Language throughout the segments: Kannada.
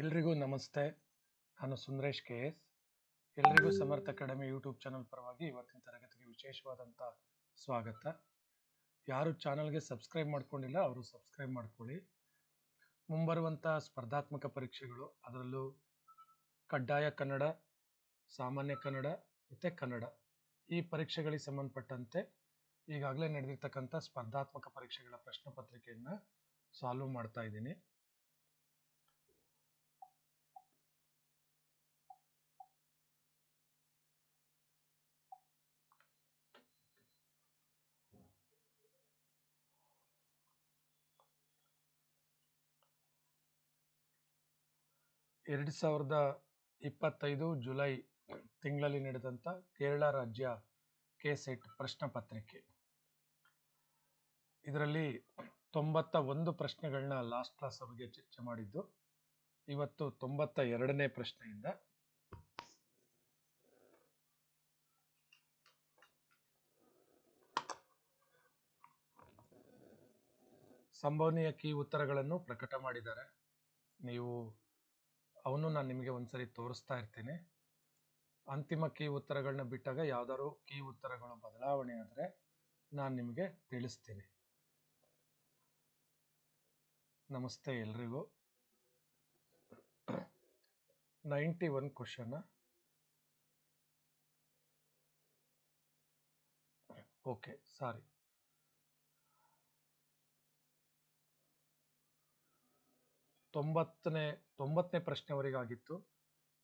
ಎಲ್ರಿಗೂ ನಮಸ್ತೆ. ನಾನು ಸುಂದರೇಶ್ ಕೆ ಎಸ್. ಎಲ್ರಿಗೂ ಸಮರ್ಥ ಅಕಾಡೆಮಿ ಯೂಟ್ಯೂಬ್ ಚಾನಲ್ ಪರವಾಗಿ ಇವತ್ತಿನ ತರಗತಿಗೆ ವಿಶೇಷವಾದಂಥ ಸ್ವಾಗತ. ಯಾರು ಚಾನಲ್ಗೆ ಸಬ್ಸ್ಕ್ರೈಬ್ ಮಾಡ್ಕೊಂಡಿಲ್ಲ, ಅವರು ಸಬ್ಸ್ಕ್ರೈಬ್ ಮಾಡ್ಕೊಳ್ಳಿ. ಮುಂಬರುವಂಥ ಸ್ಪರ್ಧಾತ್ಮಕ ಪರೀಕ್ಷೆಗಳು, ಅದರಲ್ಲೂ ಕಡ್ಡಾಯ ಕನ್ನಡ, ಸಾಮಾನ್ಯ ಕನ್ನಡ, ಮತ್ತು ಕನ್ನಡ. ಈ ಪರೀಕ್ಷೆಗಳಿಗೆ ಸಂಬಂಧಪಟ್ಟಂತೆ ಈಗಾಗಲೇ ನಡೆದಿರ್ತಕ್ಕಂಥ ಸ್ಪರ್ಧಾತ್ಮಕ ಪರೀಕ್ಷೆಗಳ ಪ್ರಶ್ನೆ ಪತ್ರಿಕೆಯನ್ನು ಸಾಲ್ವ್ ಮಾಡ್ತಾ ಇದ್ದೀನಿ. ಎರಡು ಸಾವಿರದ ಇಪ್ಪತ್ತೈದು ಜುಲೈ ತಿಂಗಳಲ್ಲಿ ನಡೆದಂಥ ಕೇರಳ ರಾಜ್ಯ ಕೆ ಸೆಟ್ ಪ್ರಶ್ನೆ ಪತ್ರಿಕೆ ಇದರಲ್ಲಿ ತೊಂಬತ್ತ ಒಂದು ಪ್ರಶ್ನೆಗಳನ್ನ ಲಾಸ್ಟ್ ಕ್ಲಾಸ್ ಅವರಿಗೆ ಚರ್ಚೆ ಮಾಡಿದ್ದು. ಇವತ್ತು ತೊಂಬತ್ತ ಎರಡನೇ ಪ್ರಶ್ನೆಯಿಂದ. ಸಂಭವನೀಯ ಕೀ ಉತ್ತರಗಳನ್ನು ಪ್ರಕಟ ಮಾಡಿದ್ದಾರೆ. ನೀವು ಅವನು ನಾನು ನಿಮಗೆ ಒಂದ್ಸರಿ ತೋರಿಸ್ತಾ ಇರ್ತೀನಿ. ಅಂತಿಮ ಕೀ ಉತ್ತರಗಳನ್ನ ಬಿಟ್ಟಾಗ ಯಾವ್ದಾದ್ರು ಕೀ ಉತ್ತರಗಳು ಬದಲಾವಣೆ ಆದರೆ ನಾನು ನಿಮಗೆ ತಿಳಿಸ್ತೀನಿ. ನಮಸ್ತೆ ಎಲ್ರಿಗೂ. Ninety one question. Okay, sorry. ತೊಂಬತ್ತನೇ ತೊಂಬತ್ತನೇ ಪ್ರಶ್ನೆವರೆಗಾಗಿತ್ತು.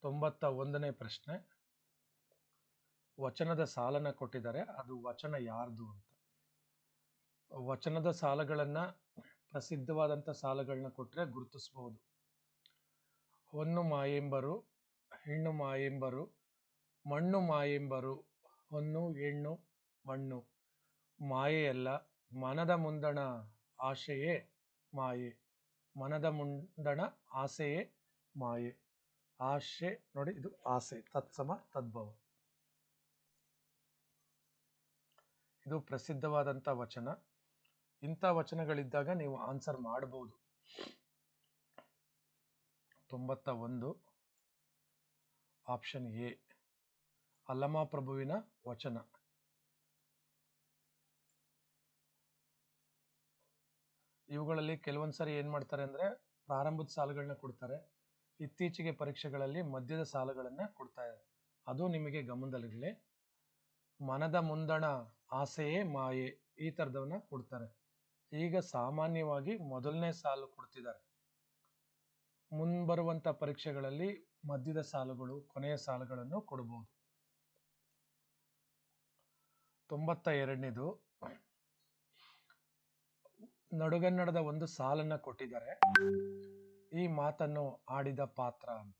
ತೊಂಬತ್ತ ಒಂದನೇ ಪ್ರಶ್ನೆ. ವಚನದ ಸಾಲನ ಕೊಟ್ಟಿದ್ದಾರೆ. ಅದು ವಚನ ಯಾರ್ದು ಅಂತ. ವಚನದ ಸಾಲಗಳನ್ನ ಪ್ರಸಿದ್ಧವಾದಂಥ ಸಾಲಗಳನ್ನ ಕೊಟ್ಟರೆ ಗುರುತಿಸ್ಬೋದು. ಹೊನ್ನು ಮಾಯೆಂಬರು, ಹೆಣ್ಣು ಮಾಯೆಂಬರು, ಮಣ್ಣು ಮಾಯೆಂಬರು, ಹೊನ್ನು, ಹೆಣ್ಣು, ಮಣ್ಣು. ಮಾಯೆಯಲ್ಲ, ಮನದ ಮುಂದಣ, ಆಶೆಯೇ ಮಾಯೆ. ಮನದ ಮುಂಡಣ ಆಸೆಯೇ ಮಾಯೆ. ಆಶೆ ನೋಡಿ ಇದು ಆಸೆ, ತತ್ಸಮ, ತದ್ಭವ. ಇದು ಪ್ರಸಿದ್ಧವಾದಂಥ ವಚನ. ಇಂಥ ವಚನಗಳಿದ್ದಾಗ ನೀವು ಆನ್ಸರ್ ಮಾಡಬಹುದು. ತೊಂಬತ್ತ ಒಂದು, ಆಪ್ಷನ್ ಎ ಅಲ್ಲಮ ಪ್ರಭುವಿನ ವಚನ. ಇವುಗಳಲ್ಲಿ ಕೆಲವೊಂದು ಸಾರಿ ಏನು ಮಾಡ್ತಾರೆ ಅಂದರೆ ಪ್ರಾರಂಭದ ಸಾಲುಗಳನ್ನ ಕೊಡ್ತಾರೆ. ಇತ್ತೀಚೆಗೆ ಪರೀಕ್ಷೆಗಳಲ್ಲಿ ಮಧ್ಯದ ಸಾಲುಗಳನ್ನು ಕೊಡ್ತಾ ಇದ್ದಾರೆ. ಅದು ನಿಮಗೆ ಗಮನದಲ್ಲಿರಲಿ. ಮನದ ಮುಂದಣ, ಆಸೆಯೇ ಮಾಯೆ ಈ ಥರದವನ್ನ ಕೊಡ್ತಾರೆ. ಈಗ ಸಾಮಾನ್ಯವಾಗಿ ಮೊದಲನೇ ಸಾಲು ಕೊಡ್ತಿದ್ದಾರೆ. ಮುಂಬರುವಂಥ ಪರೀಕ್ಷೆಗಳಲ್ಲಿ ಮಧ್ಯದ ಸಾಲುಗಳು, ಕೊನೆಯ ಸಾಲುಗಳನ್ನು ಕೊಡಬಹುದು ತೊಂಬತ್ತ ಎರಡನೇದು ನಡುಗನ್ನಡದ ಒಂದು ಸಾಲನ್ನ ಕೊಟ್ಟಿದ್ದಾರೆ. ಈ ಮಾತನ್ನು ಆಡಿದ ಪಾತ್ರ ಅಂತ.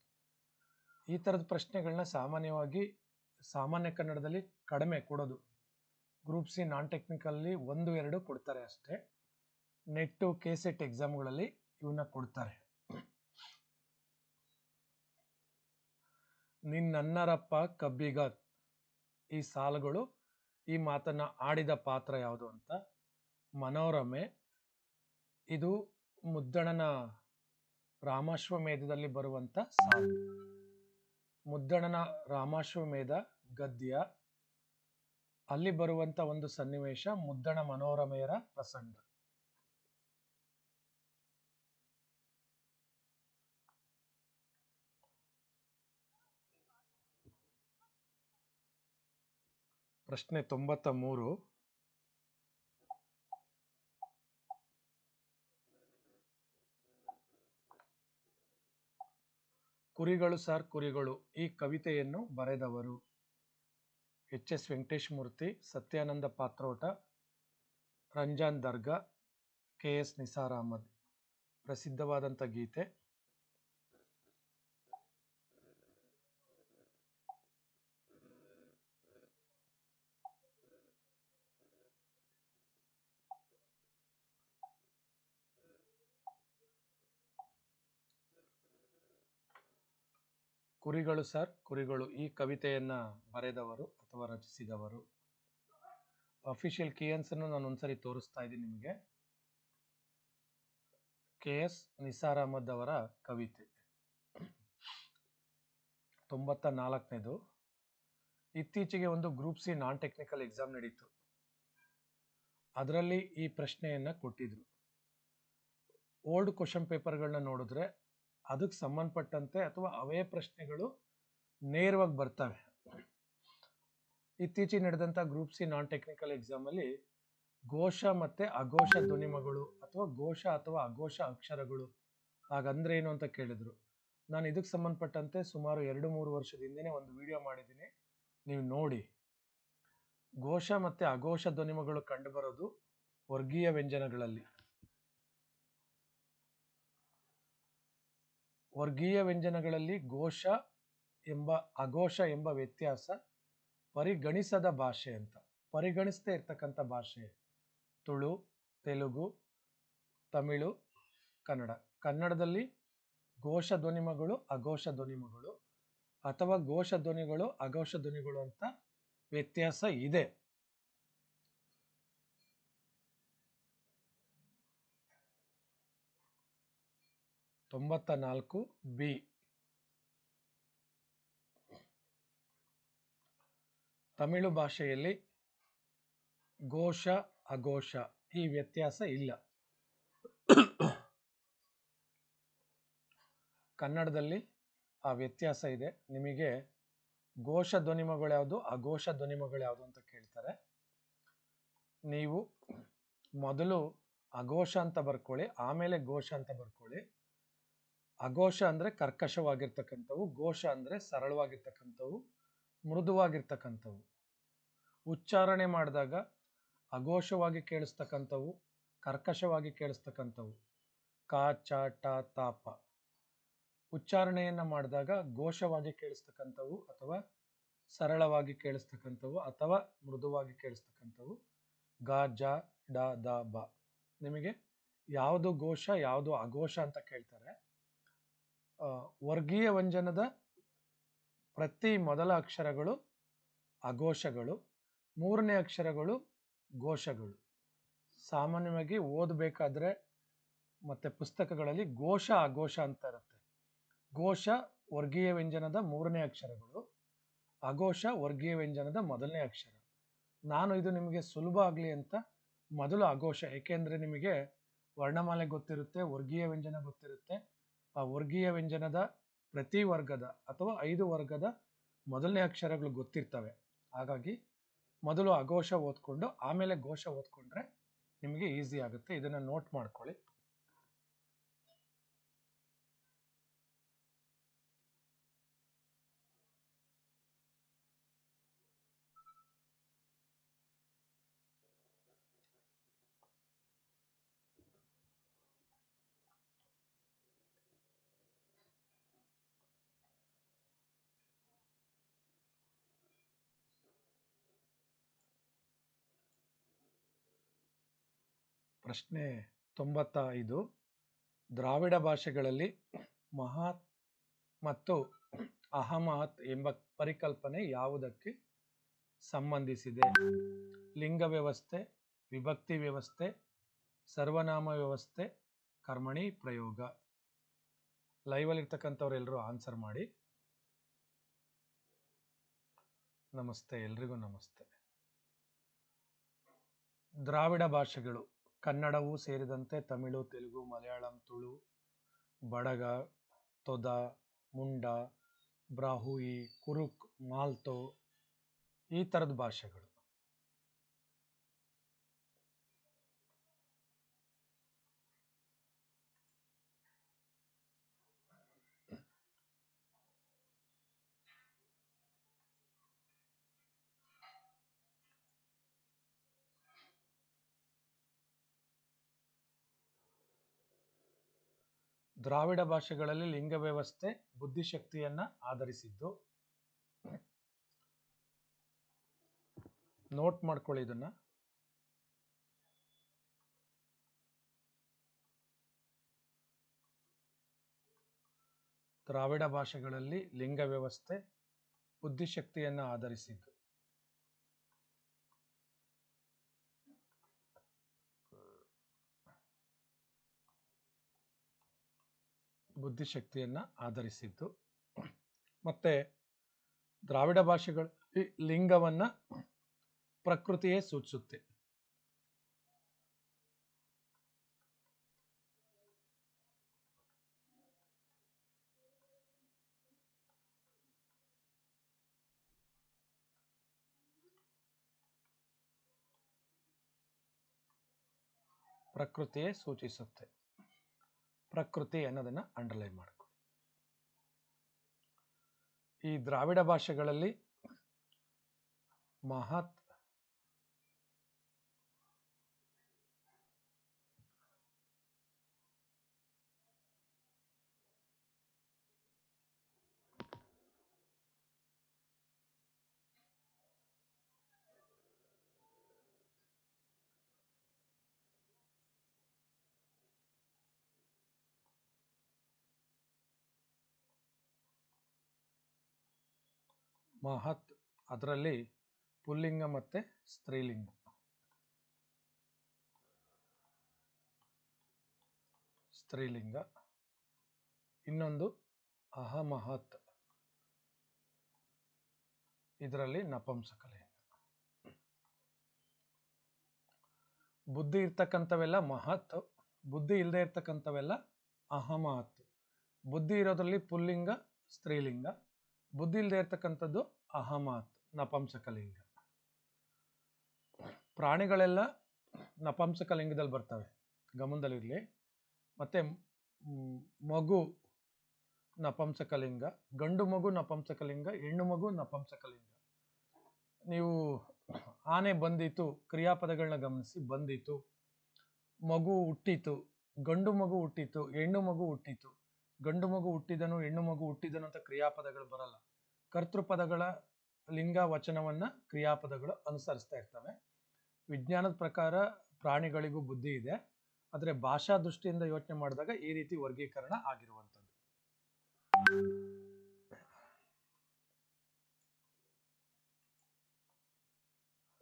ಈ ಥರದ ಪ್ರಶ್ನೆಗಳನ್ನ ಸಾಮಾನ್ಯವಾಗಿ ಸಾಮಾನ್ಯ ಕನ್ನಡದಲ್ಲಿ ಕಡಿಮೆ ಕೊಡೋದು. ಗ್ರೂಪ್ ಸಿ ನಾನ್ ಟೆಕ್ನಿಕಲ್ಲಿ ಒಂದು, ಎರಡು ಕೊಡ್ತಾರೆ ಅಷ್ಟೇ. ನೆಟ್ಟು ಕೆ ಸೆಟ್ ಎಕ್ಸಾಮ್ಗಳಲ್ಲಿ ಇವನ್ನ ಕೊಡ್ತಾರೆ. ನಿನ್ನನ್ನರಪ್ಪ ಕಬ್ಬಿಗ ಈ ಸಾಲುಗಳು ಈ ಮಾತನ್ನ ಆಡಿದ ಪಾತ್ರ ಯಾವುದು ಅಂತ? ಮನೋರಮೆ ಇದು ಮುದ್ದಣನ ರಾಮಾಶ್ವಮೇಧದಲ್ಲಿ ಬರುವಂತ ಸಾಲು. ಮುದ್ದಣನ ರಾಮಾಶ್ವಮೇಧ ಗದ್ಯ. ಅಲ್ಲಿ ಬರುವಂತ ಒಂದು ಸನ್ನಿವೇಶ ಮುದ್ದಣ ಮನೋರಮೆಯರ ಪ್ರಸಂಗ. ಪ್ರಶ್ನೆ ತೊಂಬತ್ತ ಮೂರು. ಕುರಿಗಳು ಸಾರ್ ಕುರಿಗಳು ಈ ಕವಿತೆಯನ್ನು ಬರೆದವರು. H. S. Venkatesh Murthy Satyananda Pathrota, Ramzan Darga, K. S. Nisar Ahmed. ಪ್ರಸಿದ್ಧವಾದಂಥ ಗೀತೆ. ಕುರಿಗಳು ಸರ್, ಕುರಿಗಳು. ಈ ಕವಿತೆಯನ್ನು ಬರೆದವರು ಅಥವಾ ರಚಿಸಿದವರು. ಅಫಿಷಿಯಲ್ ಕೀಯನ್ಸನ್ನು ನಾನು ಒಂದ್ಸರಿ ತೋರಿಸ್ತಾ ಇದ್ದೀನಿ ನಿಮಗೆ. ಕೆ ಎಸ್ ನಿಸಾರ್ ಅಹಮದ್ ಅವರ ಕವಿತೆ. ತೊಂಬತ್ತ ನಾಲ್ಕನೇದು ಇತ್ತೀಚೆಗೆ ಒಂದು group C non technical exam ನಡೀತು. ಅದರಲ್ಲಿ ಈ ಪ್ರಶ್ನೆಯನ್ನು ಕೊಟ್ಟಿದ್ರು. ಓಲ್ಡ್ ಕ್ವಶನ್ ಪೇಪರ್ಗಳನ್ನ ನೋಡಿದ್ರೆ ಅದಕ್ಕೆ ಸಂಬಂಧಪಟ್ಟಂತೆ ಅಥವಾ ಅವೇ ಪ್ರಶ್ನೆಗಳು ನೇರವಾಗಿ ಬರ್ತವೆ. ಇತ್ತೀಚೆಗೆ ನಡೆದಂಥ ಗ್ರೂಪ್ ಸಿ ನಾನ್ ಟೆಕ್ನಿಕಲ್ ಎಕ್ಸಾಮಲ್ಲಿ ಘೋಷ ಮತ್ತು ಅಘೋಷ ಧ್ವನಿಮಗಳು ಅಥವಾ ಘೋಷ ಅಥವಾ ಅಘೋಷ ಅಕ್ಷರಗಳು. ಹಾಗಂದ್ರೆ ಏನು ಅಂತ ಕೇಳಿದ್ರು. ನಾನು ಇದಕ್ಕೆ ಸಂಬಂಧಪಟ್ಟಂತೆ ಸುಮಾರು ಎರಡು ಮೂರು ವರ್ಷದ ಒಂದು ವಿಡಿಯೋ ಮಾಡಿದ್ದೀನಿ. ನೀವು ನೋಡಿ. ಘೋಷ ಮತ್ತು ಅಘೋಷ ಧ್ವನಿಮಗಳು ಕಂಡುಬರೋದು ವರ್ಗೀಯ ವ್ಯಂಜನಗಳಲ್ಲಿ. ವರ್ಗೀಯ ವ್ಯಂಜನಗಳಲ್ಲಿ ಘೋಷ ಎಂಬ, ಅಘೋಷ ಎಂಬ ವ್ಯತ್ಯಾಸ ಪರಿಗಣಿಸದ ಭಾಷೆ ಅಂತ. ಪರಿಗಣಿಸದೇ ಇರ್ತಕ್ಕಂಥ ಭಾಷೆ. ತುಳು, ತೆಲುಗು, ತಮಿಳು, ಕನ್ನಡ. ಕನ್ನಡದಲ್ಲಿ ಘೋಷ ಧ್ವನಿಮಗಳು, ಅಘೋಷ ಧ್ವನಿಮಗಳು ಅಥವಾ ಘೋಷ ಧ್ವನಿಗಳು, ಅಘೋಷ ಧ್ವನಿಗಳು ಅಂತ ವ್ಯತ್ಯಾಸ ಇದೆ. ತೊಂಬತ್ತ ನಾಲ್ಕು ಬಿ. ತಮಿಳು ಭಾಷೆಯಲ್ಲಿ ಘೋಷ, ಅಘೋಷ. ಈ ವ್ಯತ್ಯಾಸ ಇಲ್ಲ. ಕನ್ನಡದಲ್ಲಿ ಆ ವ್ಯತ್ಯಾಸ ಇದೆ. ನಿಮಗೆ ಘೋಷ ಧ್ವನಿಮಗಳು ಯಾವುದು, ಅಘೋಷ ಧ್ವನಿಮಗಳು ಯಾವುದು ಅಂತ ಕೇಳ್ತಾರೆ. ನೀವು ಮೊದಲು ಅಘೋಷ ಅಂತ ಬರ್ಕೊಳ್ಳಿ, ಆಮೇಲೆ ಘೋಷ ಅಂತ ಬರ್ಕೊಳ್ಳಿ. ಅಘೋಷ ಅಂದರೆ ಕರ್ಕಶವಾಗಿರ್ತಕ್ಕಂಥವು, ಘೋಷ ಅಂದರೆ ಸರಳವಾಗಿರ್ತಕ್ಕಂಥವು, ಮೃದುವಾಗಿರ್ತಕ್ಕಂಥವು. ಉಚ್ಚಾರಣೆ ಮಾಡಿದಾಗ ಅಘೋಷವಾಗಿ ಕೇಳಿಸ್ತಕ್ಕಂಥವು, ಕರ್ಕಶವಾಗಿ ಕೇಳಿಸ್ತಕ್ಕಂಥವು. ಕಾ, ಚ, ಟ ತಾಪ ಉಚ್ಚಾರಣೆಯನ್ನು ಮಾಡಿದಾಗ ಘೋಷವಾಗಿ ಕೇಳಿಸ್ತಕ್ಕಂಥವು ಅಥವಾ ಸರಳವಾಗಿ ಕೇಳಿಸ್ತಕ್ಕಂಥವು ಅಥವಾ ಮೃದುವಾಗಿ ಕೇಳಿಸ್ತಕ್ಕಂಥವು. ಗ, ಜ, ಡ, ದ, ಬ. ನಿಮಗೆ ಯಾವುದು ಘೋಷ, ಯಾವುದು ಅಘೋಷ ಅಂತ ಕೇಳ್ತಾರೆ. ವರ್ಗೀಯ ವ್ಯಂಜನದ ಪ್ರತಿ ಮೊದಲ ಅಕ್ಷರಗಳು ಅಘೋಷಗಳು, ಮೂರನೇ ಅಕ್ಷರಗಳು ಘೋಷಗಳು. ಸಾಮಾನ್ಯವಾಗಿ ಓದಬೇಕಾದ್ರೆ ಮತ್ತು ಪುಸ್ತಕಗಳಲ್ಲಿ ಘೋಷ, ಅಘೋಷ ಅಂತ ಇರುತ್ತೆ. ಘೋಷ ವರ್ಗೀಯ ವ್ಯಂಜನದ ಮೂರನೇ ಅಕ್ಷರಗಳು, ಅಘೋಷ ವರ್ಗೀಯ ವ್ಯಂಜನದ ಮೊದಲನೇ ಅಕ್ಷರ. ನಾನು ಇದು ನಿಮಗೆ ಸುಲಭ ಆಗಲಿ ಅಂತ ಮೊದಲು ಅಘೋಷ, ಏಕೆಂದರೆ ನಿಮಗೆ ವರ್ಣಮಾಲೆ ಗೊತ್ತಿರುತ್ತೆ, ವರ್ಗೀಯ ವ್ಯಂಜನ ಗೊತ್ತಿರುತ್ತೆ. ಆ ವರ್ಗೀಯ ವ್ಯಂಜನದ ಪ್ರತಿ ವರ್ಗದ ಅಥವಾ ಐದು ವರ್ಗದ ಮೊದಲನೇ ಅಕ್ಷರಗಳು ಗೊತ್ತಿರ್ತವೆ. ಹಾಗಾಗಿ ಮೊದಲು ಅಘೋಷ ಓದ್ಕೊಂಡು ಆಮೇಲೆ ಘೋಷ ಓದ್ಕೊಂಡ್ರೆ ನಿಮಗೆ ಈಸಿ ಆಗುತ್ತೆ. ಇದನ್ನು ನೋಟ್ ಮಾಡ್ಕೊಳ್ಳಿ. ಪ್ರಶ್ನೆ ತೊಂಬತ್ತ ಐದು ದ್ರಾವಿಡ ಭಾಷೆಗಳಲ್ಲಿ ಮಹಾತ್ ಮತ್ತು ಅಹಮತ್ ಎಂಬ ಪರಿಕಲ್ಪನೆ ಯಾವುದಕ್ಕೆ ಸಂಬಂಧಿಸಿದೆ? ಲಿಂಗ ವ್ಯವಸ್ಥೆ, ವಿಭಕ್ತಿ ವ್ಯವಸ್ಥೆ, ಸರ್ವನಾಮ ವ್ಯವಸ್ಥೆ, ಕರ್ಮಣಿ ಪ್ರಯೋಗ. ಲೈವಲ್ಲಿರ್ತಕ್ಕಂಥವ್ರೆಲ್ಲರೂ ಆನ್ಸರ್ ಮಾಡಿ. ನಮಸ್ತೆ, ಎಲ್ರಿಗೂ ನಮಸ್ತೆ. ದ್ರಾವಿಡ ಭಾಷೆಗಳು ಕನ್ನಡವೂ ಸೇರಿದಂತೆ ತಮಿಳು, ತೆಲುಗು, ಮಲಯಾಳಂ, ತುಳು, ಬಡಗ, ತೊದ, ಮುಂಡ ಬ್ರಾಹುಯಿ ಕುರುಕ್, ಮಾಲ್ತೋ ಈ ಥರದ ಭಾಷೆಗಳು. ದ್ರಾವಿಡ ಭಾಷೆಗಳಲ್ಲಿ ಲಿಂಗ ವ್ಯವಸ್ಥೆ, ಬುದ್ಧಿಶಕ್ತಿಯನ್ನ ಆಧರಿಸಿದ್ದು. ನೋಟ್ ಮಾಡ್ಕೊಳ್ಳಿ ಇದನ್ನ. ದ್ರಾವಿಡ ಭಾಷೆಗಳಲ್ಲಿ ಲಿಂಗ ವ್ಯವಸ್ಥೆ, ಬುದ್ಧಿಶಕ್ತಿಯನ್ನು ಆಧರಿಸಿದ್ದು. ಬುದ್ಧಿಶಕ್ತಿಯನ್ನ ಆಧರಿಸಿದ್ದು. ಮತ್ತೆ ದ್ರಾವಿಡ ಭಾಷೆಗಳಲ್ಲಿ ಲಿಂಗವನ್ನ ಪ್ರಕೃತಿಯೇ ಸೂಚಿಸುತ್ತೆ. ಪ್ರಕೃತಿಯೇ ಸೂಚಿಸುತ್ತೆ. ಪ್ರಕೃತಿ ಅನ್ನೋದನ್ನ ಅಂಡರ್ಲೈನ್ ಮಾಡ್ಕೊಳ್ಳಿ. ಈ ದ್ರಾವಿಡ ಭಾಷೆಗಳಲ್ಲಿ ಮಹತ್ ಮಹತ್, ಅದರಲ್ಲಿ ಪುಲ್ಲಿಂಗ ಮತ್ತೆ ಸ್ತ್ರೀಲಿಂಗ. ಸ್ತ್ರೀಲಿಂಗ. ಇನ್ನೊಂದು ಅಹಮಹತ್. ಇದರಲ್ಲಿ ನಪಂಸಕಲಿಂಗ ಬುದ್ಧಿ ಇರ್ತಕ್ಕಂಥವೆಲ್ಲ ಮಹತ್, ಬುದ್ಧಿ ಇಲ್ಲದೆ ಇರ್ತಕ್ಕಂಥವೆಲ್ಲ ಅಹಮಹತ್. ಬುದ್ಧಿ ಇರೋದ್ರಲ್ಲಿ ಪುಲ್ಲಿಂಗ, ಸ್ತ್ರೀಲಿಂಗ. ಬುದ್ಧಿ ಇಲ್ಲದೆ ಇರ್ತಕ್ಕಂಥದ್ದು ಅಹಮತ್, ನಪಂಸಕಲಿಂಗ. ಪ್ರಾಣಿಗಳೆಲ್ಲ ನಪಂಸಕಲಿಂಗದಲ್ಲಿ ಬರ್ತವೆ, ಗಮನದಲ್ಲಿರಲಿ. ಮತ್ತೆ ಮಗು ನಪಂಸಕಲಿಂಗ, ಗಂಡು ಮಗು ನಪಂಸಕಲಿಂಗ, ಹೆಣ್ಣು ಮಗು ನಪಂಸಕಲಿಂಗ. ನೀವು ಆನೆ ಬಂದಿತು ಕ್ರಿಯಾಪದಗಳನ್ನ ಗಮನಿಸಿ, ಬಂದಿತು, ಮಗು ಹುಟ್ಟಿತು, ಗಂಡು ಮಗು ಹುಟ್ಟಿತು, ಹೆಣ್ಣು ಮಗು ಹುಟ್ಟಿತು ಗಂಡು ಮಗು ಹುಟ್ಟಿದನು, ಹೆಣ್ಣು ಮಗು ಹುಟ್ಟಿದನು ಅಂತ ಕ್ರಿಯಾಪದಗಳು ಬರಲ್ಲ. ಕರ್ತೃಪದಗಳ ಲಿಂಗ ವಚನವನ್ನ ಕ್ರಿಯಾಪದಗಳು ಅನುಸರಿಸ್ತಾ ಇರ್ತವೆ. ವಿಜ್ಞಾನದ ಪ್ರಕಾರ ಪ್ರಾಣಿಗಳಿಗೂ ಬುದ್ಧಿ ಇದೆ. ಆದರೆ ಭಾಷಾ ದೃಷ್ಟಿಯಿಂದ ಯೋಚನೆ ಮಾಡಿದಾಗ ಈ ರೀತಿ ವರ್ಗೀಕರಣ ಆಗಿರುವಂಥದ್ದು.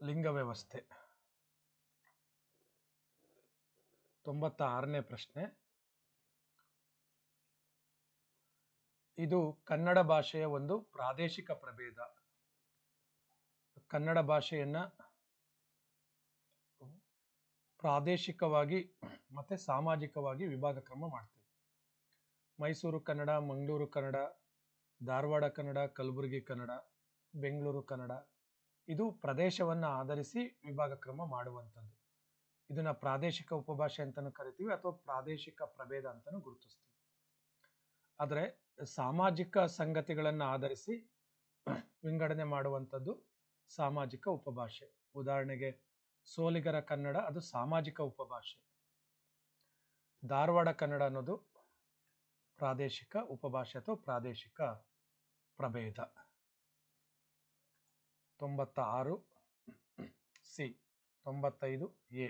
ಲಿಂಗ ವ್ಯವಸ್ಥೆ. ತೊಂಬತ್ತ ಆರನೇ ಪ್ರಶ್ನೆ. ಇದು ಕನ್ನಡ ಭಾಷೆಯ ಒಂದು ಪ್ರಾದೇಶಿಕ ಪ್ರಭೇದ. ಕನ್ನಡ ಭಾಷೆಯನ್ನು ಪ್ರಾದೇಶಿಕವಾಗಿ ಮತ್ತೆ ಸಾಮಾಜಿಕವಾಗಿ ವಿಭಾಗ ಕ್ರಮ ಮಾಡ್ತೀವಿ. ಮೈಸೂರು ಕನ್ನಡ, ಮಂಗಳೂರು ಕನ್ನಡ, ಧಾರವಾಡ ಕನ್ನಡ, ಕಲಬುರಗಿ ಕನ್ನಡ, ಬೆಂಗಳೂರು ಕನ್ನಡ ಇದು ಪ್ರದೇಶವನ್ನು ಆಧರಿಸಿ ವಿಭಾಗ ಕ್ರಮ ಮಾಡುವಂಥದ್ದು. ಇದನ್ನ ಪ್ರಾದೇಶಿಕ ಉಪಭಾಷೆ ಅಂತಲೂ ಕರಿತೀವಿ ಅಥವಾ ಪ್ರಾದೇಶಿಕ ಪ್ರಭೇದ ಅಂತಲೂ ಗುರುತಿಸ್ತೀವಿ. ಆದರೆ ಸಾಮಾಜಿಕ ಸಂಗತಿಗಳನ್ನು ಆಧರಿಸಿ ವಿಂಗಡಣೆ ಮಾಡುವಂಥದ್ದು ಸಾಮಾಜಿಕ ಉಪಭಾಷೆ. ಉದಾಹರಣೆಗೆ ಸೋಲಿಗರ ಕನ್ನಡ, ಅದು ಸಾಮಾಜಿಕ ಉಪಭಾಷೆ. ಧಾರವಾಡ ಕನ್ನಡ ಅನ್ನೋದು ಪ್ರಾದೇಶಿಕ ಉಪಭಾಷೆ ಅಥವಾ ಪ್ರಾದೇಶಿಕ ಪ್ರಭೇದ. ತೊಂಬತ್ತ ಆರು ಸಿ, ತೊಂಬತ್ತೈದು ಎ.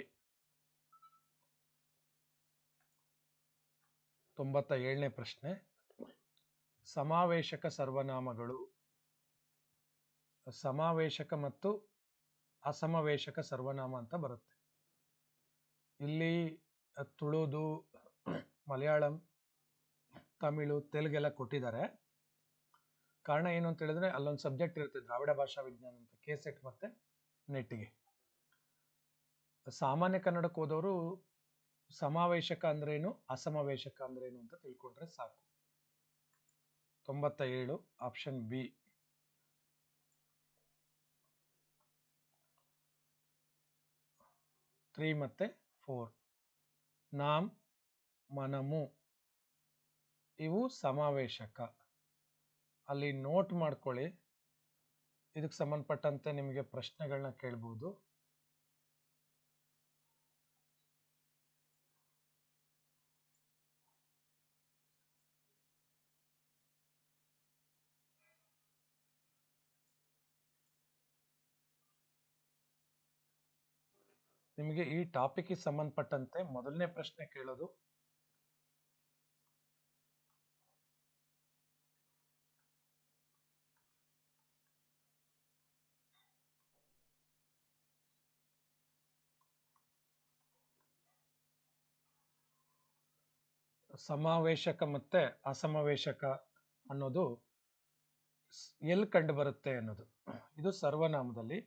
ತೊಂಬತ್ತ ಏಳನೇ ಪ್ರಶ್ನೆ. ಸಮಾವೇಶಕ ಸರ್ವನಾಮಗಳು. ಸಮಾವೇಶಕ ಮತ್ತು ಅಸಮಾವೇಶಕ ಸರ್ವನಾಮ ಅಂತ ಬರುತ್ತೆ. ಇಲ್ಲಿ ತುಳುದು, ಮಲಯಾಳಂ, ತಮಿಳು, ತೆಲುಗೆಲ್ಲ ಕೊಟ್ಟಿದ್ದಾರೆ. ಕಾರಣ ಏನು ಅಂತ ಹೇಳಿದ್ರೆ ಅಲ್ಲೊಂದು ಸಬ್ಜೆಕ್ಟ್ ಇರುತ್ತೆ ದ್ರಾವಿಡ ಭಾಷಾ ವಿಜ್ಞಾನ ಅಂತ ಕೆ ಸೆಟ್ ಮತ್ತೆ ನೆಟ್ಟಿಗೆ. ಸಾಮಾನ್ಯ ಕನ್ನಡಕ್ಕೆ ಹೋದವರು ಸಮಾವೇಶಕ ಅಂದ್ರೇನು, ಅಸಮಾವೇಶಕ ಅಂದ್ರೇನು ಅಂತ ತಿಳ್ಕೊಂಡ್ರೆ ಸಾಕು. ತೊಂಬತ್ತ ಏಳು ಆಪ್ಷನ್ ಬಿ ತ್ರೀ ಮತ್ತೆ ಫೋರ್ ನಾಮ್, ಮನಮು. ಇವು ಸಮಾವೇಶಕ. ಅಲ್ಲಿ ನೋಟ್ ಮಾಡ್ಕೊಳ್ಳಿ. ಇದಕ್ಕೆ ಸಂಬಂಧಪಟ್ಟಂತೆ ನಿಮಗೆ ಪ್ರಶ್ನೆಗಳನ್ನ ಕೇಳ್ಬೋದು. ನಿಮಗೆ ಈ ಟಾಪಿಕ್ಗೆ ಸಂಬಂಧಪಟ್ಟಂತೆ ಮೊದಲನೇ ಪ್ರಶ್ನೆ ಕೇಳೋದು. ಸಮಾವೇಶಕ ಮತ್ತೆ ಅಸಮಾವೇಶಕ ಅನ್ನೋದು ಎಲ್ಲಿ ಕಂಡು ಬರುತ್ತೆ ಅನ್ನೋದು. ಇದು ಸರ್ವನಾಮದಲ್ಲಿ.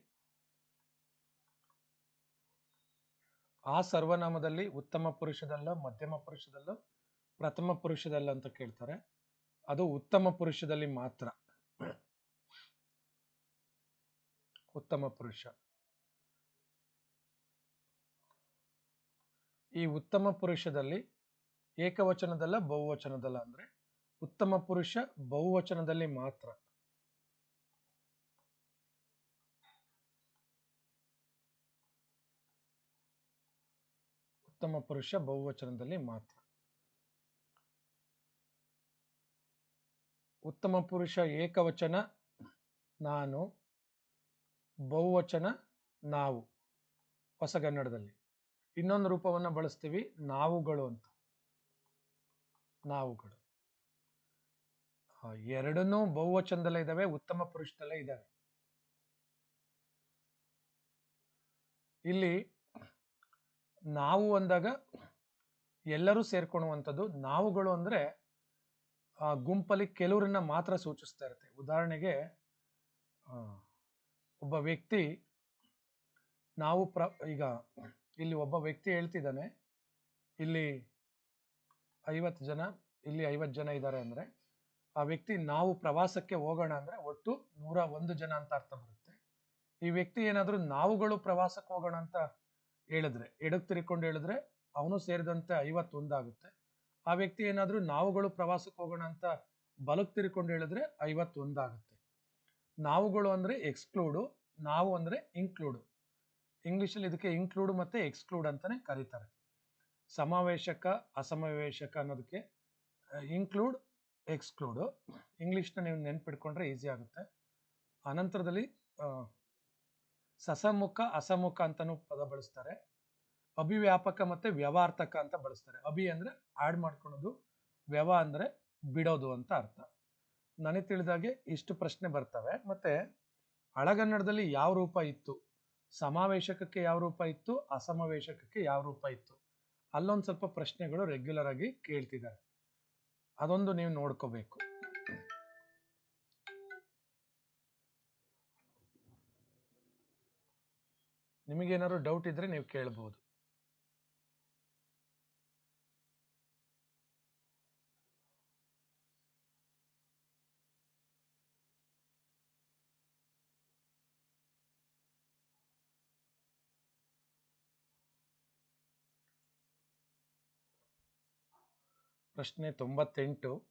ಆ ಸರ್ವನಾಮದಲ್ಲಿ ಉತ್ತಮ ಪುರುಷದಲ್ಲ, ಮಧ್ಯಮ ಪುರುಷದಲ್ಲ, ಪ್ರಥಮ ಪುರುಷದಲ್ಲ ಅಂತ ಕೇಳ್ತಾರೆ. ಅದು ಉತ್ತಮ ಪುರುಷದಲ್ಲಿ ಮಾತ್ರ. ಉತ್ತಮ ಪುರುಷ. ಈ ಉತ್ತಮ ಪುರುಷದಲ್ಲಿ ಏಕವಚನದಲ್ಲ, ಬಹುವಚನದಲ್ಲ ಅಂದ್ರೆ ಉತ್ತಮ ಪುರುಷ ಬಹುವಚನದಲ್ಲಿ ಮಾತ್ರ. ಉತ್ತಮ ಪುರುಷ ಬಹುವಚನದಲ್ಲಿ ಮಾತ್ರ. ಉತ್ತಮ ಪುರುಷ ಏಕವಚನ ನಾನು, ಬಹುವಚನ ನಾವು ಹೊಸಗನ್ನಡದಲ್ಲಿ ಇನ್ನೊಂದು ರೂಪವನ್ನು ಬಳಸ್ತೀವಿ, ನಾವುಗಳು ಅಂತ. ನಾವುಗಳು. ಎರಡನ್ನೂ ಬಹುವಚನದಲ್ಲೇ ಇದ್ದಾವೆ ಉತ್ತಮ ಪುರುಷದಲ್ಲೇ ಇದ್ದಾವೆ ಇಲ್ಲಿ ನಾವು ಅಂದಾಗ ಎಲ್ಲರೂ ಸೇರ್ಕೊಳ್ಳುವಂಥದ್ದು ನಾವುಗಳು ಅಂದರೆ, ಆ, ಗುಂಪಲ್ಲಿ ಕೆಲವರನ್ನ ಮಾತ್ರ ಸೂಚಿಸ್ತಾ ಇರುತ್ತೆ. ಉದಾಹರಣೆಗೆ ಒಬ್ಬ ವ್ಯಕ್ತಿ ನಾವು ಪ್ರ, ಈಗ ಇಲ್ಲಿ ಒಬ್ಬ ವ್ಯಕ್ತಿ ಹೇಳ್ತಿದ್ದಾನೆ, ಇಲ್ಲಿ ಐವತ್ತು ಜನ, ಇಲ್ಲಿ ಐವತ್ತು ಜನ ಇದ್ದಾರೆ ಅಂದರೆ, ಆ ವ್ಯಕ್ತಿ ನಾವು ಪ್ರವಾಸಕ್ಕೆ ಹೋಗೋಣ ಅಂದರೆ ಒಟ್ಟು ನೂರ ಒಂದು ಜನ ಅಂತ ಅರ್ಥ ಬರುತ್ತೆ. ಈ ವ್ಯಕ್ತಿ ಏನಾದರೂ ನಾವುಗಳು ಪ್ರವಾಸಕ್ಕೆ ಹೋಗೋಣ ಅಂತ ಹೇಳಿದ್ರೆ, ಎಡಕ್ ತಿರ್ಕೊಂಡು ಹೇಳಿದ್ರೆ ಅವನು ಸೇರಿದಂತೆ ಐವತ್ತೊಂದಾಗುತ್ತೆ ಆ ವ್ಯಕ್ತಿ ಏನಾದರೂ ನಾವುಗಳು ಪ್ರವಾಸಕ್ಕೆ ಹೋಗೋಣ ಅಂತ ಬಲಕ್ ತಿರ್ಕೊಂಡು ಹೇಳಿದ್ರೆ ಐವತ್ತೊಂದಾಗುತ್ತೆ ನಾವುಗಳು ಅಂದ್ರೆ ಎಕ್ಸ್ಕ್ಲೂಡು, ನಾವು ಅಂದ್ರೆ ಇನ್ಕ್ಲೂಡು. ಇಂಗ್ಲೀಷಲ್ಲಿ ಇದಕ್ಕೆ ಇನ್ಕ್ಲೂಡ್ ಮತ್ತೆ ಎಕ್ಸ್ಕ್ಲೂಡ್ ಅಂತಾನೆ ಕರೀತಾರೆ. ಸಮಾವೇಶಕ, ಅಸಮಾವೇಶಕ ಅನ್ನೋದಕ್ಕೆ ಇನ್ಕ್ಲೂಡ್, ಎಕ್ಸ್ಕ್ಲೂಡು. ಇಂಗ್ಲೀಷ್ನ ನೀವು ನೆನ್ಪಿಟ್ಕೊಂಡ್ರೆ ಈಸಿ ಆಗುತ್ತೆ. ಅನಂತರದಲ್ಲಿ ಸಸಮುಖ, ಅಸಮುಖ ಅಂತಾನೂ ಪದ ಬಳಸ್ತಾರೆ. ಅಭಿವ್ಯಾಪಕ ಮತ್ತೆ ವ್ಯವಾರ್ಥಕ ಅಂತ ಬಳಸ್ತಾರೆ. ಅಭಿ ಅಂದ್ರೆ ಆಡ್ ಮಾಡ್ಕೊಳೋದು, ವ್ಯವ ಅಂದ್ರೆ ಬಿಡೋದು ಅಂತ ಅರ್ಥ. ನನಗೆ ತಿಳಿದಾಗೆ ಇಷ್ಟು ಪ್ರಶ್ನೆ ಬರ್ತವೆ. ಮತ್ತೆ ಹಳಗನ್ನಡದಲ್ಲಿ ಯಾವ ರೂಪ ಇತ್ತು? ಸಮಾವೇಶಕಕ್ಕೆ ಯಾವ ರೂಪ ಇತ್ತು? ಅಸಮಾವೇಶಕಕ್ಕೆ ಯಾವ ರೂಪ ಇತ್ತು? ಅಲ್ಲೊಂದು ಸ್ವಲ್ಪ ಪ್ರಶ್ನೆಗಳು ರೆಗ್ಯುಲರ್ ಆಗಿ ಕೇಳ್ತಿದ್ದಾರೆ. ಅದೊಂದು ನೀವು ನೋಡ್ಕೋಬೇಕು. ನಿಮಗೇನಾದ್ರು ಡೌಟ್ ಇದ್ರೆ ನೀವು ಕೇಳ್ಬೋದು. ಪ್ರಶ್ನೆ ತೊಂಬತ್ತೆಂಟು.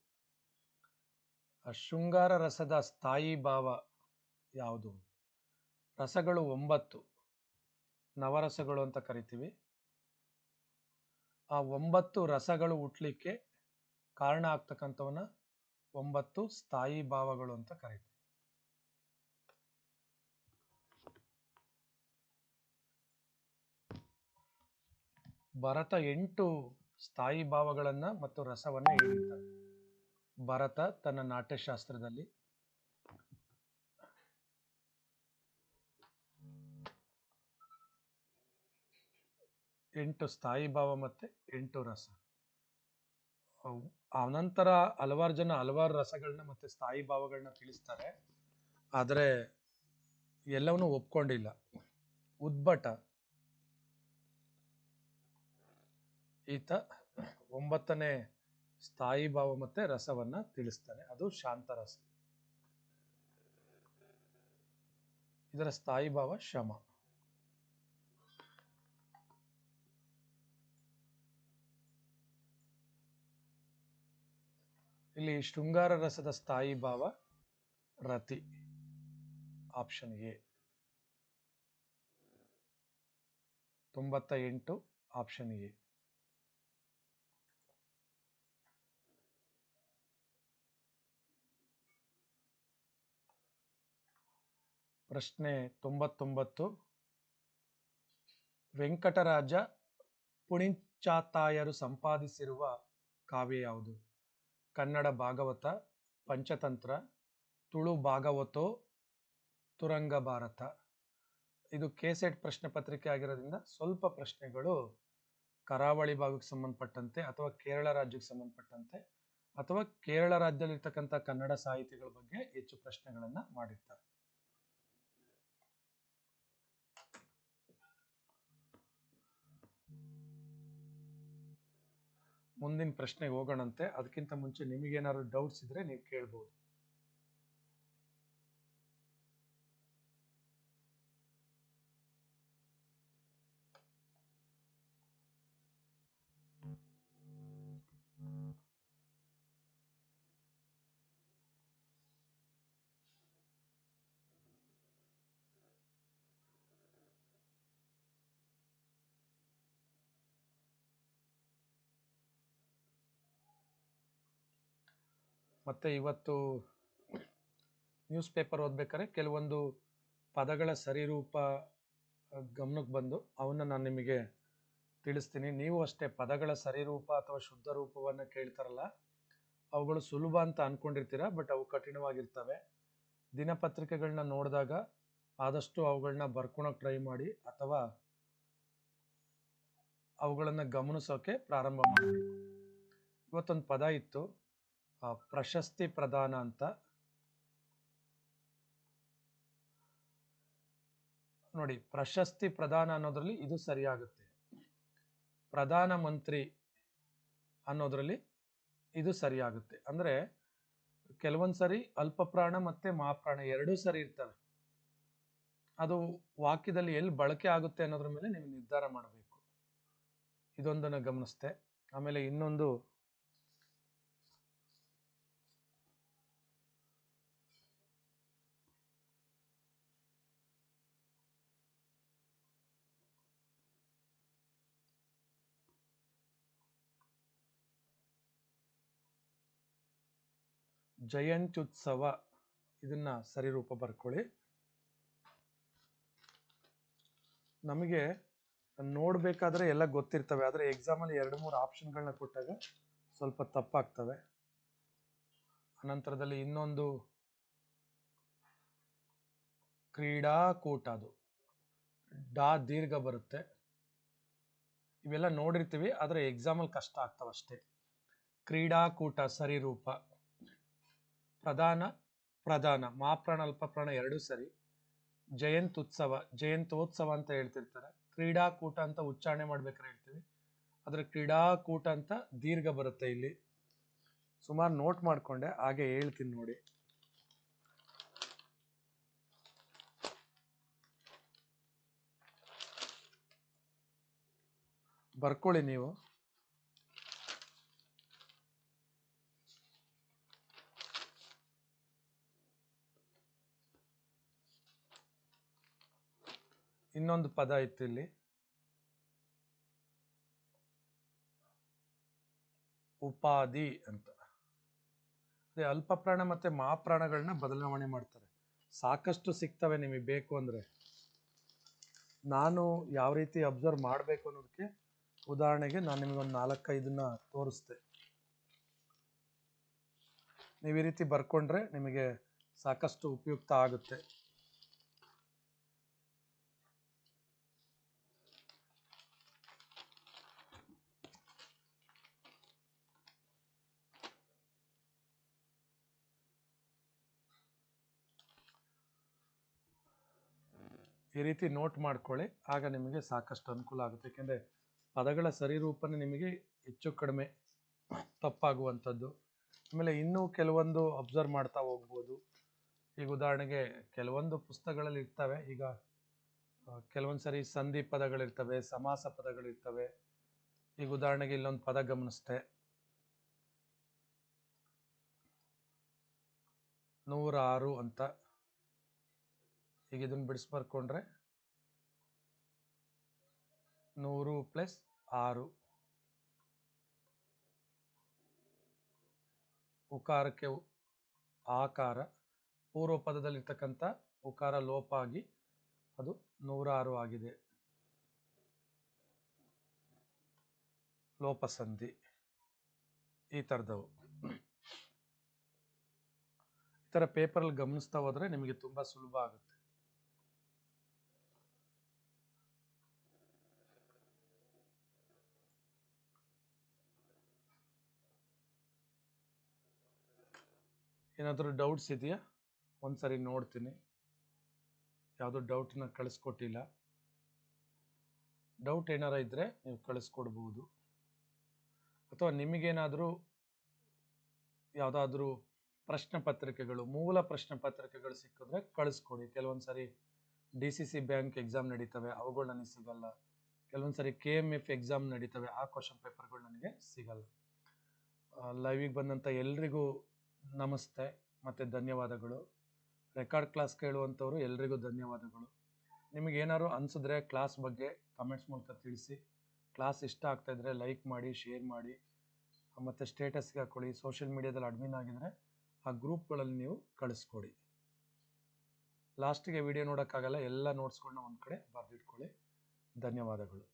ಶೃಂಗಾರ ರಸದ ಸ್ಥಾಯಿ ಭಾವ ಯಾವುದು? ರಸಗಳು ಒಂಬತ್ತು. ನವರಸಗಳು ಅಂತ ಕರಿತೀವಿ. ಆ ಒಂಬತ್ತು ರಸಗಳು ಹುಟ್ಲಿಕ್ಕೆ ಕಾರಣ ಆಗ್ತಕ್ಕಂಥವನ್ನ ಒಂಬತ್ತು ಸ್ಥಾಯಿ ಭಾವಗಳು ಅಂತ ಕರಿತೀವಿ. ಭರತ ಎಂಟು ಸ್ಥಾಯಿ ಭಾವಗಳನ್ನ ಮತ್ತು ರಸವನ್ನ ಹೇಳಿದ್ದಾರೆ ಭರತ ತನ್ನ ನಾಟ್ಯಶಾಸ್ತ್ರದಲ್ಲಿ ಎಂಟು ಸ್ಥಾಯಿ ಭಾವ ಮತ್ತೆ ಎಂಟು ರಸ. ಆನಂತರ ಹಲವಾರು ಜನ ಹಲವಾರು ರಸಗಳನ್ನ ಮತ್ತೆ ಸ್ಥಾಯಿ ಭಾವಗಳನ್ನ ತಿಳಿಸ್ತಾರೆ. ಆದರೆ ಎಲ್ಲವನ್ನೂ ಒಪ್ಕೊಂಡಿಲ್ಲ. ಉದ್ಭಟ. ಈತ ಒಂಬತ್ತನೇ ಸ್ಥಾಯಿ ಭಾವ ಮತ್ತೆ ರಸವನ್ನ ತಿಳಿಸ್ತಾನೆ. ಅದು ಶಾಂತರಸ ಇದರ ಸ್ಥಾಯಿ ಭಾವ ಶಮ. ಇಲ್ಲಿ ಶೃಂಗಾರ ರಸದ ಸ್ಥಾಯಿ ಭಾವ ರತಿ ಆಪ್ಷನ್ ಎ ತೊಂಬತ್ತ ಎಂಟು ಆಪ್ಷನ್ ಎ ಪ್ರಶ್ನೆ ತೊಂಬತ್ತೊಂಬತ್ತು. ವೆಂಕಟರಾಜ ಪುಣಿಂಚಾತಾಯರು ಸಂಪಾದಿಸಿರುವ ಕಾವ್ಯ ಯಾವುದು? ಕನ್ನಡ ಭಾಗವತ, ಪಂಚತಂತ್ರ, ತುಳು ಭಾಗವತೋ, ತುರಂಗ ಭಾರತ. ಇದು ಕೆಸೆಟ್ ಪ್ರಶ್ನೆ ಪತ್ರಿಕೆ ಆಗಿರೋದ್ರಿಂದ ಸ್ವಲ್ಪ ಪ್ರಶ್ನೆಗಳು ಕರಾವಳಿ ಭಾಗಕ್ಕೆ ಸಂಬಂಧಪಟ್ಟಂತೆ ಅಥವಾ ಕೇರಳ ರಾಜ್ಯಕ್ಕೆ ಸಂಬಂಧಪಟ್ಟಂತೆ ಅಥವಾ ಕೇರಳ ರಾಜ್ಯದಲ್ಲಿರ್ತಕ್ಕಂಥ ಕನ್ನಡ ಸಾಹಿತಿಗಳ ಬಗ್ಗೆ ಹೆಚ್ಚು ಪ್ರಶ್ನೆಗಳನ್ನು ಮಾಡಿರ್ತಾರೆ. ಮುಂದಿನ ಪ್ರಶ್ನೆಗೆ ಹೋಗೋಣಂತೆ. ಅದಕ್ಕಿಂತ ಮುಂಚೆ ನಿಮಗೇನಾದ್ರು ಡೌಟ್ಸ್ ಇದ್ದರೆ ನೀವು ಕೇಳ್ಬೋದು. ಮತ್ತೆ ಇವತ್ತು ನ್ಯೂಸ್ ಪೇಪರ್ ಓದ್ಬೇಕಾದ್ರೆ ಕೆಲವೊಂದು ಪದಗಳ ಸರಿರೂಪ ಗಮನಕ್ಕೆ ಬಂದು ಅವನ್ನ ನಾನು ನಿಮಗೆ ತಿಳಿಸ್ತೀನಿ. ನೀವು ಅಷ್ಟೇ ಪದಗಳ ಸರಿರೂಪ ಅಥವಾ ಶುದ್ಧ ರೂಪವನ್ನು ಕೇಳ್ತಾರಲ್ಲ, ಅವುಗಳು ಸುಲಭ ಅಂತ ಅನ್ಕೊಂಡಿರ್ತೀರ? ಬಟ್ ಅವು ಕಠಿಣವಾಗಿರ್ತವೆ. ದಿನಪತ್ರಿಕೆಗಳನ್ನ ನೋಡಿದಾಗ ಆದಷ್ಟು ಅವುಗಳನ್ನ ಬರ್ಕೊಳಕ್ ಟ್ರೈ ಮಾಡಿ, ಅಥವಾ ಅವುಗಳನ್ನು ಗಮನಿಸೋಕೆ ಪ್ರಾರಂಭ ಮಾಡಿ. ಇವತ್ತೊಂದು ಪದ ಇತ್ತು ಪ್ರಶಸ್ತಿ ಪ್ರದಾನ ಅಂತ. ನೋಡಿ, ಪ್ರಶಸ್ತಿ ಪ್ರದಾನ ಅನ್ನೋದ್ರಲ್ಲಿ ಇದು ಸರಿಯಾಗುತ್ತೆ. ಪ್ರಧಾನ ಮಂತ್ರಿ ಅನ್ನೋದ್ರಲ್ಲಿ ಇದು ಸರಿಯಾಗುತ್ತೆ. ಅಂದ್ರೆ ಕೆಲವೊಂದ್ಸರಿ ಅಲ್ಪಪ್ರಾಣ ಮತ್ತೆ ಮಹಾಪ್ರಾಣ ಎರಡೂ ಸರಿ ಇರ್ತವೆ. ಅದು ವಾಕ್ಯದಲ್ಲಿ ಎಲ್ಲಿ ಬಳಕೆ ಆಗುತ್ತೆ ಅನ್ನೋದ್ರ ಮೇಲೆ ನೀವು ನಿರ್ಧಾರ ಮಾಡಬೇಕು. ಇದೊಂದನ್ನು ಗಮನಿಸ್ತೆ. ಆಮೇಲೆ ಇನ್ನೊಂದು ಜಯಂತ್ಯುತ್ಸವ. ಇದನ್ನ ಸರಿರೂಪ ಬರ್ಕೊಳ್ಳಿ. ನಮಗೆ ನೋಡ್ಬೇಕಾದ್ರೆ ಎಲ್ಲ ಗೊತ್ತಿರ್ತವೆ, ಆದರೆ ಎಕ್ಸಾಮಲ್ಲಿ ಎರಡು ಮೂರು ಆಪ್ಷನ್ಗಳನ್ನ ಕೊಟ್ಟಾಗ ಸ್ವಲ್ಪ ತಪ್ಪಾಗ್ತವೆ. ಅನಂತರದಲ್ಲಿ ಇನ್ನೊಂದು ಕ್ರೀಡಾಕೂಟ ಅದು. ಡಾ ದೀರ್ಘ ಬರುತ್ತೆ. ಇವೆಲ್ಲ ನೋಡಿರ್ತೀವಿ, ಆದರೆ ಎಕ್ಸಾಮಲ್ಲಿ ಕಷ್ಟ ಆಗ್ತಾವಷ್ಟೇ. ಕ್ರೀಡಾಕೂಟ ಸರಿರೂಪ. ಪ್ರಧಾನ ಪ್ರಧಾನ ಮಾಪ್ರಾಣ ಅಲ್ಪಪ್ರಾಣ ಎರಡೂ ಸರಿ. ಜಯಂತ್ಯುತ್ಸವ ಜಯಂತೋತ್ಸವ ಅಂತ ಹೇಳ್ತಿರ್ತಾರೆ. ಕ್ರೀಡಾಕೂಟ ಅಂತ ಉಚ್ಚಾರಣೆ ಮಾಡ್ಬೇಕಾದ್ರೆ ಹೇಳ್ತೀವಿ. ಅದರ ಕ್ರೀಡಾಕೂಟ ಅಂತ ದೀರ್ಘ ಬರುತ್ತೆ ಇಲ್ಲಿ. ಸುಮಾರು ನೋಟ್ ಮಾಡ್ಕೊಂಡೆ, ಹಾಗೆ ಹೇಳ್ತೀನಿ ನೋಡಿ. ಬರ್ಕೊಳ್ಳಿ ನೀವು. ಇನ್ನೊಂದು ಪದ ಇತ್ತು ಇಲ್ಲಿ. ಉಪಾಧಿ ಅಂತ. ಅದೇ ಅಲ್ಪಪ್ರಾಣ ಮತ್ತೆ ಮಹಾಪ್ರಾಣಗಳನ್ನ ಬದಲಾವಣೆ ಮಾಡ್ತಾರೆ. ಸಾಕಷ್ಟು ಸಿಗ್ತವೆ ನಿಮಗೆ ಬೇಕು ಅಂದ್ರೆ. ನಾನು ಯಾವ ರೀತಿ ಅಬ್ಸರ್ವ್ ಮಾಡಬೇಕು ಅನ್ನೋದಕ್ಕೆ ಉದಾಹರಣೆಗೆ ನಾನು ನಿಮಗೊಂದು ನಾಲ್ಕೈದನ್ನ ತೋರಿಸ್ದೆ ನೀವು ಈ ರೀತಿ ಬರ್ಕೊಂಡ್ರೆ ನಿಮಗೆ ಸಾಕಷ್ಟು ಉಪಯುಕ್ತ ಆಗುತ್ತೆ. ಈ ರೀತಿ ನೋಟ್ ಮಾಡ್ಕೊಳ್ಳಿ, ಆಗ ನಿಮಗೆ ಸಾಕಷ್ಟು ಅನುಕೂಲ ಆಗುತ್ತೆ. ಏಕೆಂದರೆ ಪದಗಳ ಸರಿರೂಪನೇ ನಿಮಗೆ ಹೆಚ್ಚು ಕಡಿಮೆ ತಪ್ಪಾಗುವಂಥದ್ದು. ಆಮೇಲೆ ಇನ್ನೂ ಕೆಲವೊಂದು ಅಬ್ಸರ್ವ್ ಮಾಡ್ತಾ ಹೋಗ್ಬೋದು. ಈಗ ಉದಾಹರಣೆಗೆ ಕೆಲವೊಂದು ಪುಸ್ತಕಗಳಲ್ಲಿ ಇರ್ತವೆ. ಈಗ ಕೆಲವೊಂದು ಸರಿ ಸಂಧಿ ಪದಗಳಿರ್ತವೆ, ಸಮಾಸ ಪದಗಳಿರ್ತವೆ. ಈಗ ಉದಾಹರಣೆಗೆ ಇಲ್ಲೊಂದು ಪದ ಗಮನಿಸ್ತೆ. ನೂರಾರು ಅಂತ ಈಗ ಇದನ್ನ ಬಿಡಿಸ್ಬರ್ಕೊಂಡ್ರೆ ನೂರು ಪ್ಲಸ್ ಆರು. ಉಕಾರಕ್ಕೆ ಆಕಾರ ಪೂರ್ವ ಪದದಲ್ಲಿರ್ತಕ್ಕಂಥ ಉಕಾರ ಲೋಪ ಆಗಿ ಅದು ನೂರಾರು ಆಗಿದೆ. ಲೋಪಸಂಧಿ, ಈ ಥರದವು ಈ ಥರ ಪೇಪರಲ್ಲಿ ಗಮನಿಸ್ತಾ ಹೋದರೆ ನಿಮಗೆ ತುಂಬ ಸುಲಭ ಆಗುತ್ತೆ. ಏನಾದರೂ ಡೌಟ್ಸ್ ಇದೆಯಾ? ಒಂದ್ಸರಿ ನೋಡ್ತೀನಿ. ಯಾವುದೋ ಡೌಟ್ನ ಕಳಿಸ್ಕೊಟ್ಟಿಲ್ಲ. ಡೌಟ್ ಏನಾರ ಇದ್ದರೆ ನೀವು ಕಳಿಸ್ಕೊಡ್ಬೋದು. ಅಥವಾ ನಿಮಗೇನಾದರೂ ಯಾವುದಾದ್ರೂ ಪ್ರಶ್ನೆ ಪತ್ರಿಕೆಗಳು, ಮೂಲ ಪ್ರಶ್ನೆ ಪತ್ರಿಕೆಗಳು ಸಿಕ್ಕಿದ್ರೆ ಕಳಿಸ್ಕೊಡಿ. ಕೆಲವೊಂದು ಸಾರಿ D C C bank exam ನಡೀತವೆ, ಅವುಗಳು ನನಗೆ ಸಿಗಲ್ಲ. ಕೆಲವೊಂದು ಸರಿ ಕೆ ಎಂ ಎಫ್ ಎಕ್ಸಾಮ್ ನಡೀತವೆ, ಆ ಕ್ವಶನ್ ಪೇಪರ್ಗಳು ನನಗೆ ಸಿಗಲ್ಲ. ಲೈವಿಗೆ ಬಂದಂಥ ಎಲ್ರಿಗೂ ನಮಸ್ತೆ, ಮತ್ತು ಧನ್ಯವಾದಗಳು. ರೆಕಾರ್ಡ್ ಕ್ಲಾಸ್ ಕೇಳುವಂಥವ್ರು ಎಲ್ರಿಗೂ ಧನ್ಯವಾದಗಳು. ನಿಮಗೆ ಏನಾದ್ರು ಅನಿಸಿದ್ರೆ ಕ್ಲಾಸ್ ಬಗ್ಗೆ ಕಮೆಂಟ್ಸ್ ಮೂಲಕ ತಿಳಿಸಿ. ಕ್ಲಾಸ್ ಇಷ್ಟ ಆಗ್ತಾ ಇದ್ರೆ ಲೈಕ್ ಮಾಡಿ, ಶೇರ್ ಮಾಡಿ, ಮತ್ತು ಸ್ಟೇಟಸ್ಗೆ ಹಾಕ್ಕೊಳ್ಳಿ ಸೋಷಿಯಲ್ ಮೀಡಿಯಾದಲ್ಲಿ ಅಡ್ಮಿನ್ ಆಗಿದ್ರೆ ಆ ಗ್ರೂಪ್ಗಳಲ್ಲಿ ನೀವು ಕಳಿಸ್ಕೊಡಿ. ಲಾಸ್ಟಿಗೆ ವಿಡಿಯೋ ನೋಡೋಕ್ಕಾಗಲ್ಲ, ಎಲ್ಲ ನೋಟ್ಸ್ಗಳನ್ನ ಒಂದು ಕಡೆ ಬರೆದಿಟ್ಕೊಳ್ಳಿ. ಧನ್ಯವಾದಗಳು.